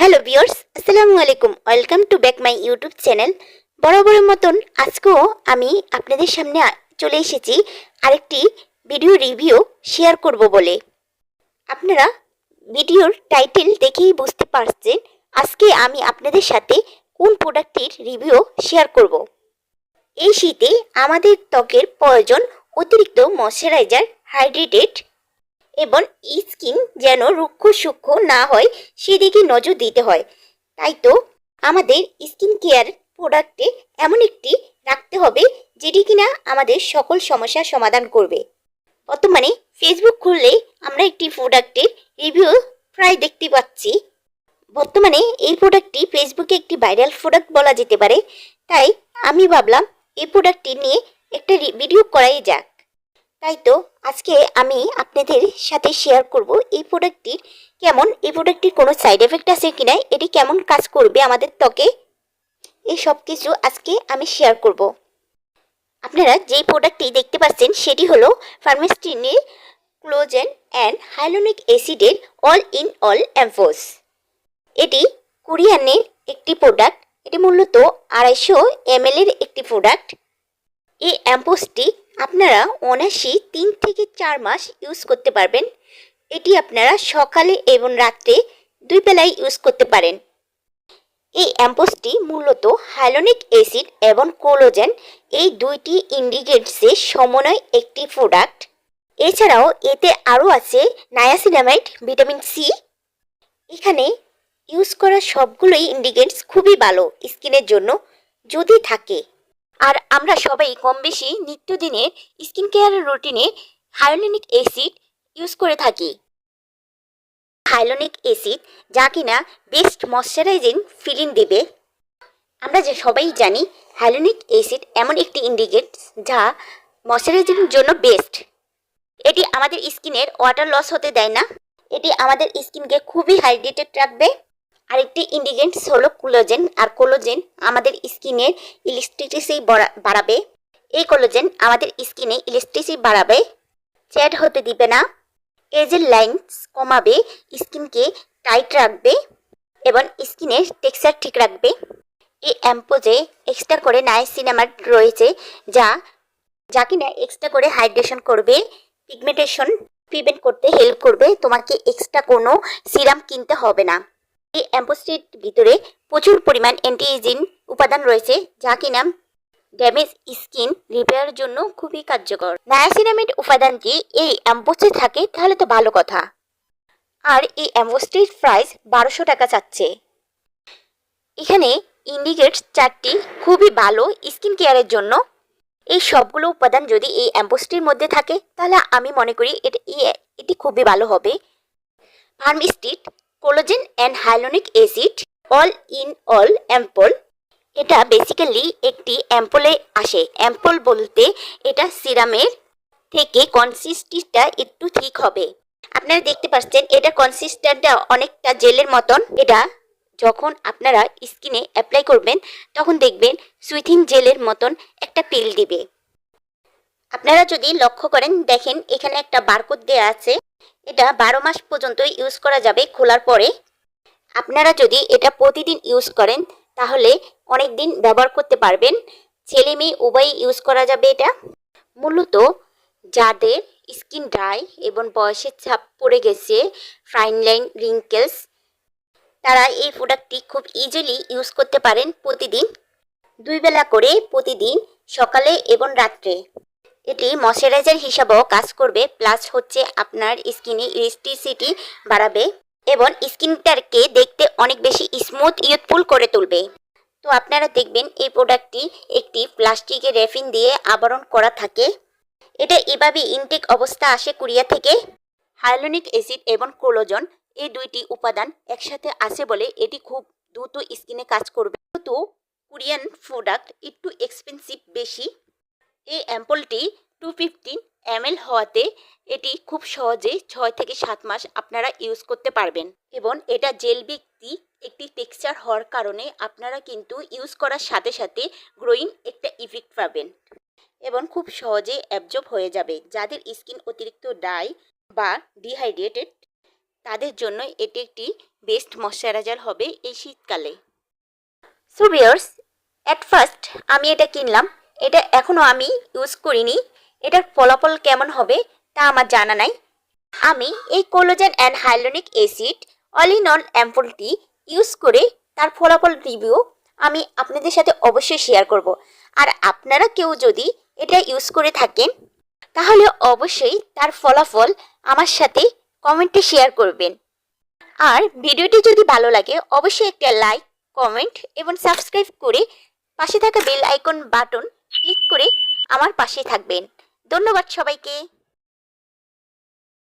Hello viewers আসসালামু আলাইকুম welcome to back my YouTube channel বরাবরের মতন আজকেও আমি আপনাদের সামনে চলে এসেছি আরেকটি ভিডিও রিভিউ শেয়ার করব বলে। আপনারা ভিডিওর টাইটেল দেখেই বুঝতে পারছেন আজকে আমি আপনাদের সাথে কোন প্রোডাক্টটির রিভিউ শেয়ার করব। এই শীতে আমাদের ত্বকের প্রয়োজন অতিরিক্ত ময়শ্চারাইজার হাইড্রেটেড এবং স্কিন যেন রুক্ষ সূক্ষ্ম না হয়, সেদিকে নজর দিতে হয়। তাই তো আমাদের স্কিন কেয়ার প্রোডাক্টে এমন একটি রাখতে হবে, যেটি কিনা আমাদের সকল সমস্যার সমাধান করবে। বর্তমানে ফেসবুক খুললে আমরা একটি প্রোডাক্টের রিভিউ প্রায় দেখতে পাচ্ছি। বর্তমানে এই প্রোডাক্টটি ফেসবুকে একটি ভাইরাল প্রোডাক্ট বলা যেতে পারে। তাই আমি ভাবলাম, এই প্রোডাক্টটি নিয়ে একটা ভিডিও করাই যাক। তাই তো আজকে আমি আপনাদের সাথে শেয়ার করব এই প্রোডাক্টটির কেমন? এই প্রোডাক্টটির কোনো সাইড এফেক্ট আছে কিনা? এটি কেমন কাজ করবে আমাদের ত্বকে? এই সব কিছু আজকে আমি শেয়ার করব। আপনারা যেই প্রোডাক্টটি দেখতে পাচ্ছেন, সেটি হলো ফার্মেস্টিনের ক্লোজেন অ্যান্ড হাইলোনিক অ্যাসিডের অল ইন অল অ্যাম্পোস এটি কোরিয়ানের একটি প্রোডাক্ট এটি মূলত আড়াইশো এম এর একটি প্রোডাক্ট এই অ্যাম্পোসটি আপনারা অনায়াসে তিন থেকে চার মাস ইউজ করতে পারবেন। এটি আপনারা সকালে এবং রাত্রে দুই বেলায় ইউজ করতে পারেন। এই অ্যাম্পোসটি মূলত হাইলোনিক অ্যাসিড এবং কোলোজেন এই দুইটি ইন্ডিগ্রেটসের সমন্বয় একটি প্রোডাক্ট এছাড়াও এতে আরও আছে নায়াসিনামাইড ভিটামিন সি এখানে ইউজ করা সবগুলোই ইন্ডিগ্রেটস খুবই ভালো স্কিনের জন্য, যদি থাকে। আর আমরা সবাই কম বেশি নিত্যদিনের স্কিন কেয়ারের রুটিনে হাইলোনিক অ্যাসিড ইউজ করে থাকি। হাইলোনিক অ্যাসিড যা কিনা বেস্ট ময়শ্চারাইজিং ফিলিং দেবে। আমরা যে সবাই জানি হাইলোনিক অ্যাসিড এমন একটি ইন্ডিকেট যা ময়শ্চারাইজিং জন্য বেস্ট। এটি আমাদের স্কিনের ওয়াটার লস হতে দেয় না। এটি আমাদের স্কিনকে খুবই হাইড্রেটেড রাখবে। আরেকটি ইন্ডিগেন্টস হলো কোলোজেন, আর কোলোজেন আমাদের স্কিনের ইলেকট্রিসিটি বাড়াবে। এই কোলোজেন আমাদের স্কিনে ইলেকট্রিসিটি বাড়াবে। চ্যাট হতে দিবে না। এজের লাইনস কমাবে, স্কিনকে টাইট রাখবে এবং স্কিনের টেক্সচার ঠিক রাখবে। এই অ্যাম্পোজে এক্সট্রা করে নাইসিনামাইড রয়েছে যা যা কিনা এক্সট্রা করে হাইড্রেশন করবে, পিগমেন্টেশন, প্রিভেন্ট করতে হেল্প করবে। তোমাকে এক্সট্রা কোনো সিরাম কিনতে হবে না। এই অ্যাম্পোস্টির ভিতরে প্রচুর পরিমাণ অ্যান্টিএজিন উপাদান রয়েছে, যা কিনা ড্যামেজ স্কিন রিপেয়ারের জন্য খুবই কার্যকর। নায়াসিনামিড উপাদানটি এই অ্যাম্পোস্টে থাকে, তাহলে তো ভালো কথা। আর এই অ্যাম্পোস্টির প্রাইস বারোশো টাকা চাচ্ছে। এখানে ইন্ডিকেট চারটি খুবই ভালো স্কিন কেয়ারের জন্য। এই সবগুলো উপাদান যদি এই অ্যাম্পোস্টির মধ্যে থাকে, তাহলে আমি মনে করি এটা এটি খুবই ভালো হবে। Farmstay collagen and hyaluronic acid, all in all ampoule. এটা বেসিক্যালি একটি অ্যাম্পলে আসে। অ্যাম্পল বলতে এটা সিরামের থেকে কনসিস্টেন্সটা একটু ঠিক হবে। আপনারা দেখতে পাচ্ছেন, এটা কনসিস্টেন্টটা অনেকটা জেলের মতন। এটা যখন আপনারা স্কিনে অ্যাপ্লাই করবেন, তখন দেখবেন সুইথিং জেলের মতন একটা পিল দিবে। আপনারা যদি লক্ষ্য করেন, দেখেন এখানে একটা বারকোড দেওয়া আছে। এটা বারো মাস পর্যন্ত ইউজ করা যাবে খোলার পরে। আপনারা যদি এটা প্রতিদিন ইউজ করেন, তাহলে অনেক দিন ব্যবহার করতে পারবেন। ছেলে মেয়ে উভয়ই ইউজ করা যাবে এটা। মূলত যাদের স্কিন ড্রাই এবং বয়সের ছাপ পড়ে গেছে ফাইন লাইন, রিঙ্কেলস, তারা এই প্রোডাক্টটি খুব ইজিলি ইউজ করতে পারেন প্রতিদিন। দুই বেলা করে প্রতিদিন সকালে এবং রাত্রে। এটি ময়শ্চারাইজার হিসাবেও কাজ করবে, প্লাস হচ্ছে আপনার স্কিনে ইলেকট্রিসিটি বাড়াবে এবং স্কিনটাকে দেখতে অনেক বেশি স্মুথ ইউথফুল করে তুলবে। তো আপনারা দেখবেন এই প্রোডাক্টটি একটি প্লাস্টিকের রেফিন দিয়ে আবরণ করা থাকে। এটা এভাবে ইনটেক অবস্থা আসে কুরিয়া থেকে। হাইলোনিক অ্যাসিড এবং কোলোজন এই দুইটি উপাদান একসাথে আসে বলে এটি খুব দ্রুত স্কিনে কাজ করবে। কিন্তু কোরিয়ান প্রোডাক্ট একটু এক্সপেন্সিভ বেশি এই অ্যাম্পলটি টু ফিফটিন এম হওয়াতে এটি খুব সহজে ছয় থেকে সাত মাস আপনারা ইউজ করতে পারবেন। এবং এটা জেল ব্যক্তি একটি টেক্সচার হওয়ার কারণে আপনারা কিন্তু ইউজ করার সাথে সাথে গ্রোয়িং একটা ইফেক্ট পাবেন। এবং খুব সহজে অ্যাবজর্ব হয়ে যাবে। যাদের স্কিন অতিরিক্ত ডাই বা ডিহাইড্রেটেড তাদের জন্য এটি একটি বেস্ট ময়শ্চারাইজার হবে এই শীতকালে। সো অ্যাট ফার্স্ট আমি এটা কিনলাম। এটা এখনও আমি ইউজ করিনি। এটার ফলাফল কেমন হবে তা আমার জানা নাই। আমি এই collagen and hyaluronic acid all in on অ্যাম্পলটি use করে তার ফলাফল রিভিউ আমি আপনাদের সাথে অবশ্যই শেয়ার করব। আর আপনারা কেউ যদি এটা ইউজ করে থাকেন, তাহলে অবশ্যই তার ফলাফল আমার সাথে কমেন্টে শেয়ার করবেন। আর ভিডিওটি যদি ভালো লাগে, অবশ্যই একটা লাইক কমেন্ট এবং সাবস্ক্রাইব করে পাশে থাকা বেল আইকন বাটন ক্লিক করে আমার পাশে থাকবেন। ধন্যবাদ সবাইকে।